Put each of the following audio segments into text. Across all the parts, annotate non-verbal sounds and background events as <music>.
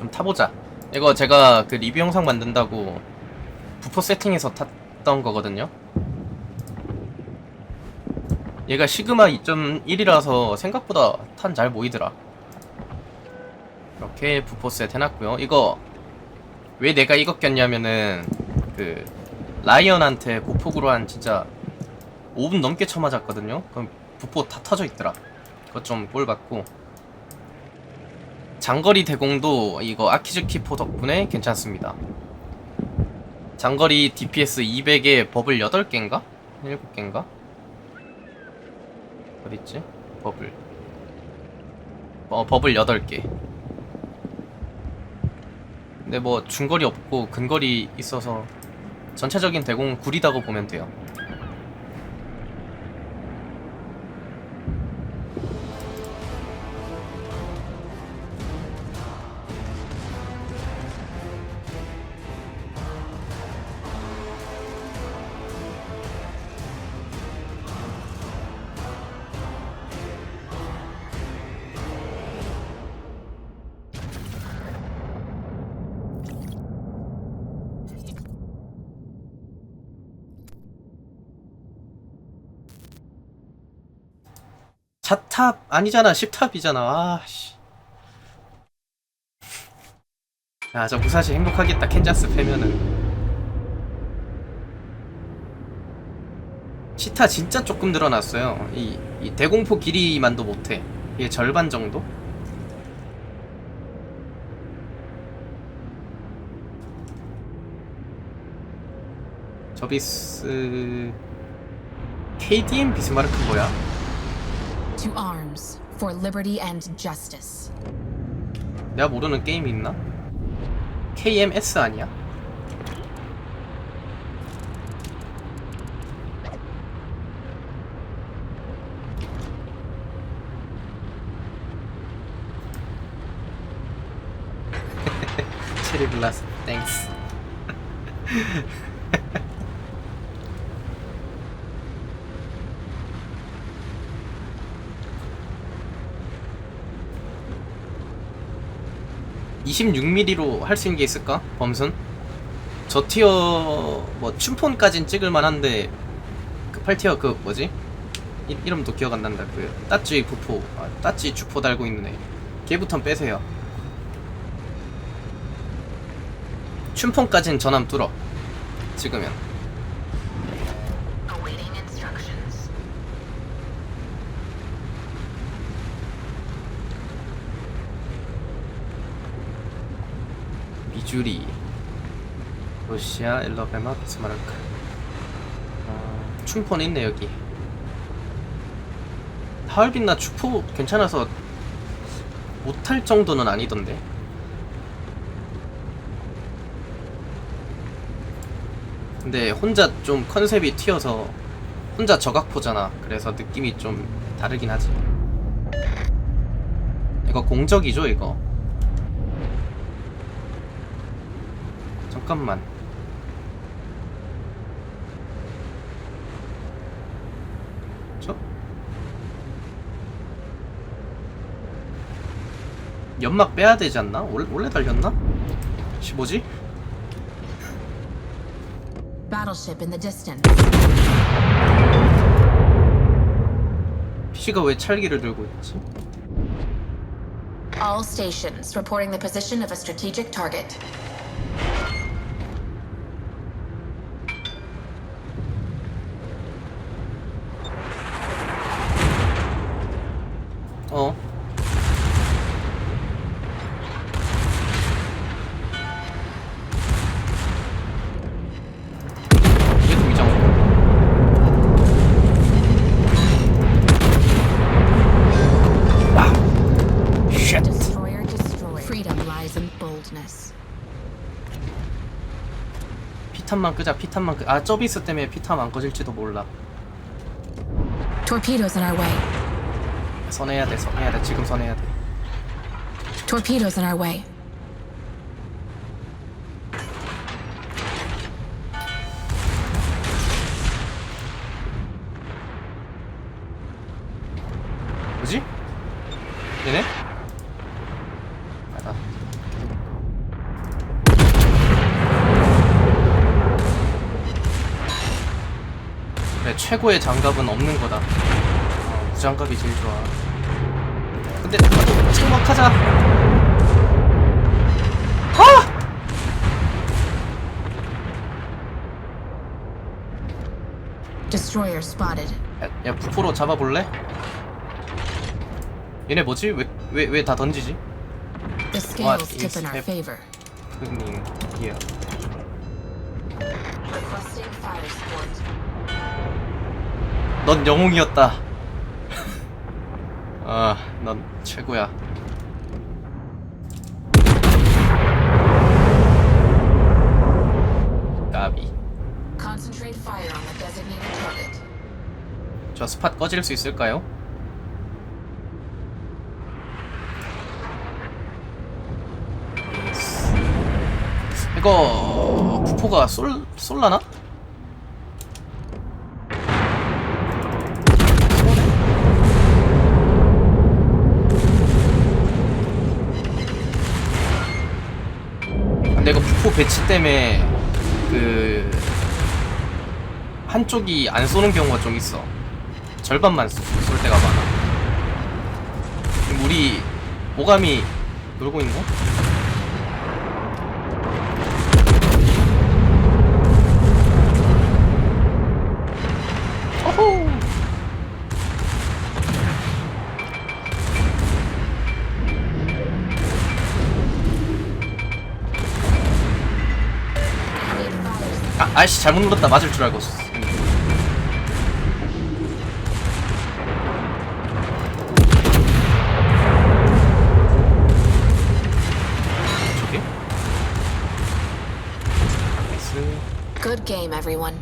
좀 타보자. 이거 제가 그 리뷰 영상 만든다고 부포 세팅해서 탔던 거거든요. 얘가 시그마 2.1이라서 생각보다 탄 잘 모이더라. 이렇게 부포 셋 해놨고요. 이거 왜 내가 이거 꼈냐면은 그 라이언한테 고폭으로 한 진짜 5분 넘게 쳐맞았거든요. 그럼 부포 다 터져 있더라. 그거 좀 꼴 받고 장거리 대공도 이거 아키즈 키포 덕분에 괜찮습니다. 장거리 DPS 200에 버블 8개인가? 7개인가? 어딨지? 버블 어 버블 8개 근데 뭐 중거리 없고 근거리 있어서 전체적인 대공 구리다고 보면 돼요 차탑 아니잖아 10탑이잖아. 아씨. 야저 무사시 행복하겠다 캔자스 패면은. 시타 진짜 조금 늘어났어요. 이, 이 대공포 길이만도 못해. 이게 절반 정도? 저비스 KDM 비스마르크 뭐야? To arms for liberty and justice. 내가 모르는 게임이 있나? KMS 아니야? <laughs> 체리 블라스 땡스 <laughs> (26 m m 로 할 수 있는 게 있을까? 범순? 저 티어 뭐 춘폰까진 찍을 만한데 그 8티어 그 뭐지? 이, 이름도 기억 안 난다. 그 따찌 부포 아, 따찌 주포 달고 있는 애. 걔부턴 빼세요. 춘폰까진 전함 뚫어. 찍으면 미주리 러시아 엘러베마 비스마르크 어, 춘폰 있네 여기. 하얼빈나 주포 괜찮아서 못할 정도는 아니던데. 근데 혼자 좀 컨셉이 튀어서 혼자 저각포잖아. 그래서 느낌이 좀 다르긴 하지. 이거 공적이죠 이거 잠깐만. 저? 연막 빼야 되지 않나? 원래, 원래 달렸나? 15지? Battleship in the distance. PC가 왜 찰기를 들고 있지? All stations reporting the position of a strategic target. 피탄만 끄자. 피탄만 끄. 아, 저비스 때문에 피탄 안 꺼질지도 몰라. Torpedoes in our way. 선해야 돼. 선해야 돼. 지금 선해야 돼. Torpedoes in our way. 뭐지? 얘네? 최고의 장갑은 없는 거다. 어, 무장갑이 제일 좋아. 근데 착막하자. 아! Destroyer spotted. 야, 야 부포로 잡아볼래? 얘네 뭐지? 왜 왜 왜 다 던지지? The What scales tip is in our hap- favor. 흑님 예. Requesting fire support. 넌 영웅이었다. 아, 넌 최고야. 까비. 저 스팟 꺼질 수 있을까요? 이거 부포가 쏠 쏠라나? 이거 부포 배치 때문에 그 한쪽이 안 쏘는 경우가 좀 있어. 절반만 쏠, 쏠 때가 많아. 지금 우리 오감이 놀고 있네? 어 아, 아이씨 잘못 눌렀다 맞을 줄 알고? 나이스 Good game, everyone.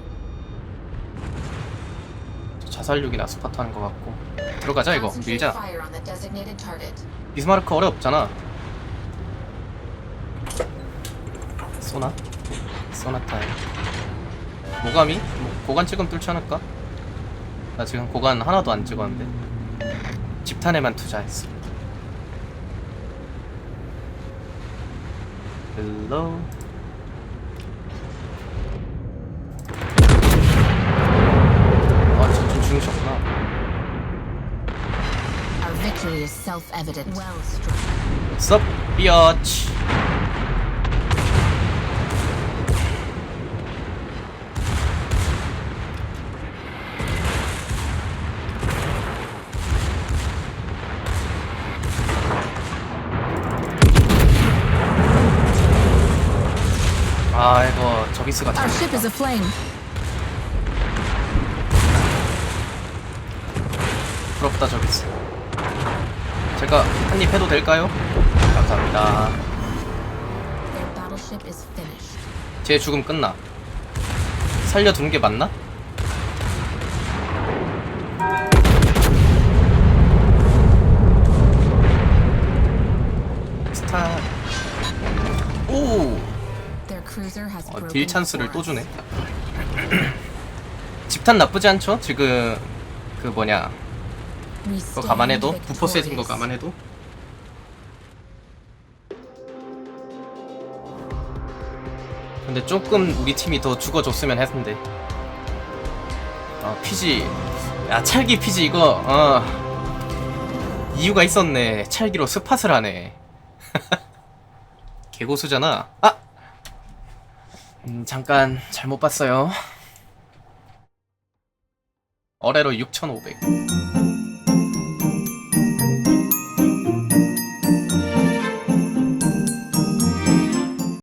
자살육이나 스파트 하는 것 같고 들어가자 이거 밀자. 비스마르크 어렵잖아 쏘나? 쏘나 타임 모감이? 뭐, 고관 찍으면 뚫지 않을까? 나 지금 고관 하나도 안 찍었는데 집탄에만 투자했어 헬로 아 저좀 죽으셨구나 Our victory is self-evident. Well struck. What's up, biatch? 아 이거 저기스가 Our ship is 잘못했다. aflame. 부럽다 저기스 제가 한 입 해도 될까요? 감사합니다 Their battleship is finished. 제 죽음 끝나. 살려둔 게 맞나? 어, 딜 찬스를 또. 주네. <clears throat> 집탄 나쁘지 않죠? 지금 그 뭐냐. 그거 감안해도? 부포 세진 거. 감안해도? 근데 조금 우리 팀이 더 죽어줬으면 했는데. 어 피지. 야 찰기 피지 이거. 어. 이유가 있었네. 찰기로 스팟을 하네. <laughs> 개고수잖아. 아 음, 잠깐 잘못 봤어요. 어레로 6500